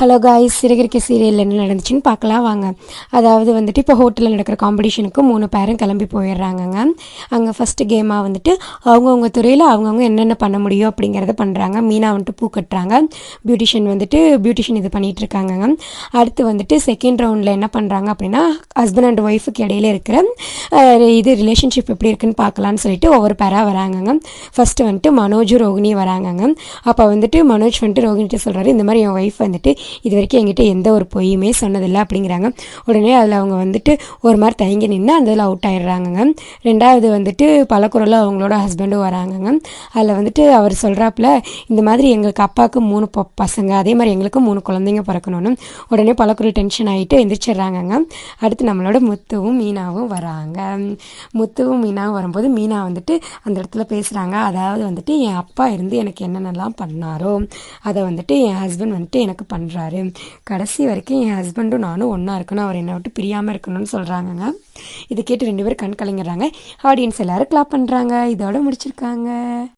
Hello guys சிறகிரிக்க serial என்ன நடந்துச்சுன்னு பார்க்கலாம் வாங்க. அதாவது வந்துட்டு இப்போ ஹோட்டலில் நடக்கிற காம்படிஷனுக்கு மூணு பேரும் கிளம்பி போயிடுறாங்கங்க. அங்கே ஃபஸ்ட்டு கேமாக வந்துட்டு அவங்கவுங்க துறையில் அவங்கவுங்க என்னென்ன பண்ண முடியும் அப்படிங்கிறத பண்ணுறாங்க மீனா வந்துட்டு பூ கட்டுறாங்க. பியூட்டிஷியன் வந்துட்டு பியூட்டிஷியன் இது பண்ணிகிட்டு இருக்காங்கங்க. அடுத்து வந்துட்டு செகண்ட் ரவுண்டில் என்ன பண்ணுறாங்க அப்படின்னா ஹஸ்பண்ட் அண்ட் ஒய்ஃபுக்கு இடையில இருக்கிற இது ரிலேஷன்ஷிப் எப்படி இருக்குன்னு பார்க்கலான்னு சொல்லிட்டு ஒவ்வொரு பேராக வராங்கங்க. ஃபஸ்ட்டு வந்துட்டு மனோஜ் ரோகிணி வராங்கங்க. அப்போ வந்துட்டு மனோஜ் வந்துட்டு ரோகிணிட்ட சொல்கிறாரு இந்த மாதிரி என் ஒய்ஃப் வந்துட்டு இது வரைக்கும் என்கிட்ட எந்த ஒரு பொய்யுமே சொன்னதில்லை அப்படிங்கிறாங்க. உடனே அதில் அவங்க வந்துட்டு ஒரு மாதிரி தயங்கி நின்று அந்த இதில் அவுட் ஆயிடுறாங்கங்க. ரெண்டாவது வந்துட்டு பலக்குறளில் அவங்களோட ஹஸ்பண்டும் வராங்கங்க. அதில் வந்துட்டு அவர் சொல்கிறாப்புல இந்த மாதிரி எங்களுக்கு அப்பாவுக்கு மூணு ப பசங்க அதே மாதிரி எங்களுக்கும் மூணு குழந்தைங்க பிறக்கணும்னு. உடனே பலக்குறள் டென்ஷன் ஆகிட்டு எந்திரிச்சிடுறாங்கங்க. அடுத்து நம்மளோட முத்துவும் மீனாவும் வராங்க. முத்துவும் மீனாவும் வரும்போது மீனா வந்துட்டு அந்த இடத்துல பேசுகிறாங்க அதாவது வந்துட்டு என் அப்பா இருந்து எனக்கு என்னென்னலாம் பண்ணாரோ அதை வந்துட்டு என் ஹஸ்பண்ட் வந்துட்டு எனக்கு பண்ண பண்ணுறாரு கடைசி வரைக்கும் என் ஹஸ்பண்டும் நானும் ஒன்றா இருக்கணும். அவர் என்னை விட்டு பிரியாமல் இருக்கணும்னு சொல்கிறாங்கங்க இதை கேட்டு ரெண்டு பேரும் கண் கலங்கிடுறாங்க. ஆடியன்ஸ் எல்லாரும் கிளாப் பண்ணுறாங்க இதோட முடிச்சிருக்காங்க.